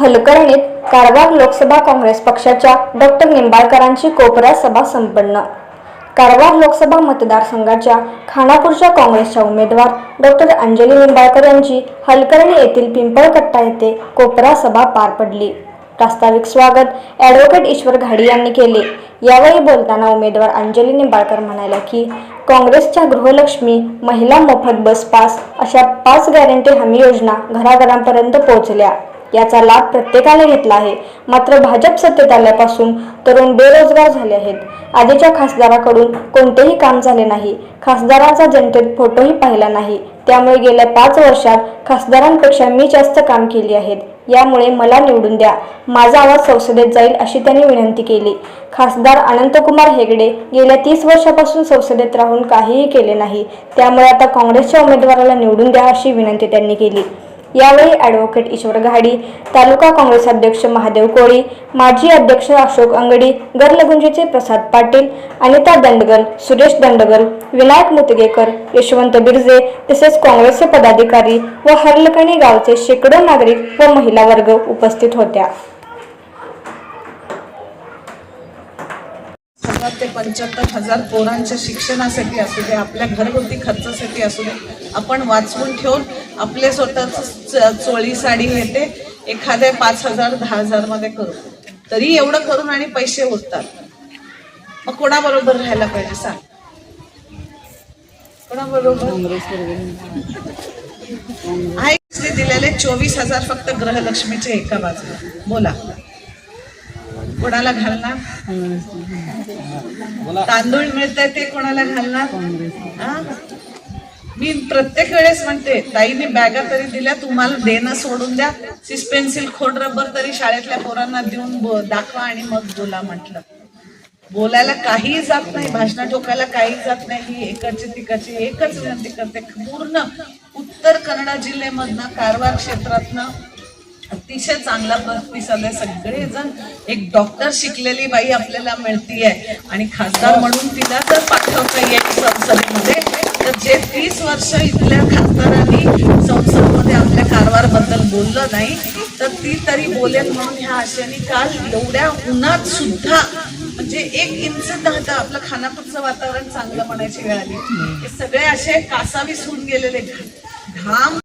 हलकर्णीत कारवार लोकसभा काँग्रेस पक्षाच्या डॉक्टर निंबाळकरांची कोपरा सभा संपन्न. कारवार लोकसभा मतदारसंघाच्या खानापूरच्या काँग्रेसच्या उमेदवार डॉक्टर अंजली निंबाळकर यांची हलकर्णी येथील पिंपळकट्टा येथे कोपरा सभा पार पडली. प्रास्ताविक स्वागत ॲडव्होकेट ईश्वर घाडी यांनी केले. यावेळी बोलताना उमेदवार अंजली निंबाळकर म्हणाल्या की काँग्रेसच्या गृहलक्ष्मी महिला मोफत बस पास अशा पाच गॅरंटी हमी योजना घराघरांपर्यंत पोहोचल्या. याचा लाभ प्रत्येकाला घेतला आहे. मात्र भाजप सत्तेत आल्यापासून तरुण बेरोजगार झाले आहेत. आधीच्या खासदाराकडून कोणतेही काम झाले नाही. खासदारांचा जनतेत फोटोही पाहिला नाही. त्यामुळे गेल्या पाच वर्षात खासदारांपेक्षा मी जास्त काम केली आहेत. यामुळे मला निवडून द्या. माझा आवाज संसदेत जाईल अशी त्यांनी विनंती केली. खासदार अनंतकुमार हेगडे गेल्या तीस वर्षापासून संसदेत राहून काहीही केले नाही. त्यामुळे आता काँग्रेसच्या उमेदवाराला निवडून द्या अशी विनंती त्यांनी केली. यावेळी ॲडव्होकेट ईश्वर घाडी तालुका काँग्रेस अध्यक्ष महादेव कोळी माजी अध्यक्ष अशोक अंगडी गरलगुंजीचे प्रसाद पाटील अनिता दंडगल सुरेश दंडगल विनायक मुतगेकर यशवंत बिरजे तसेच काँग्रेसचे पदाधिकारी व हरलकणी गावचे शेकडो नागरिक व महिला वर्ग उपस्थित होत्या. हजार ते पंच्याहत्तर हजार पोरांच्या शिक्षणासाठी असू दे आपल्या घरगुती खर्चासाठी असू दे आपण वाचवून ठेवून आपले स्वतःच चोळी साडी घेते एखाद्या पाच हजार दहा हजारमध्ये करू. तरी एवढं करून आणि पैसे उरतात मग कोणाबरोबर राहायला पाहिजे सांग? कोणाबरोबर? आहे दिलेले चोवीस हजार फक्त गृहलक्ष्मीचे एका बाजूला. बोला. कोणाला घालणार? तांदूळ मिळतंय ते कोणाला घालणार? मी प्रत्येक वेळेस म्हणते ताईने बॅगा तरी दिल्या तुम्हाला देणं सोडून द्या. सिस पेन्सिल खोड रबर तरी शाळेतल्या पोरांना देऊन दाखवा आणि मग बोला म्हटलं. बोलायला काही जात नाही भाषण ठोकायला काही जात नाही. ही एकाची तिकडची एकच विनंती करते. पूर्ण उत्तर कन्नड जिल्ह्यामधनं कारवार क्षेत्रातनं अतिशय चांगला प्रतिसाद आहे. सगळेजण एक डॉक्टर शिकलेली बाई आपल्याला मिळतीये. आणि खासदार म्हणून तिला जर पाठवता येईल संसदेमध्ये. जे तीस वर्ष इथल्या खासदारांनी संसदमध्ये आपल्या कारभारबद्दल बोललं नाही तर ती तरी बोलेल म्हणून ह्या आशेने काल एवढ्या उन्हात सुद्धा म्हणजे एक इंच दहा आपलं खानापूरचं वातावरण चांगलं म्हणायची वेळ आली. सगळे असे कासावीस होऊन गेलेले. घाम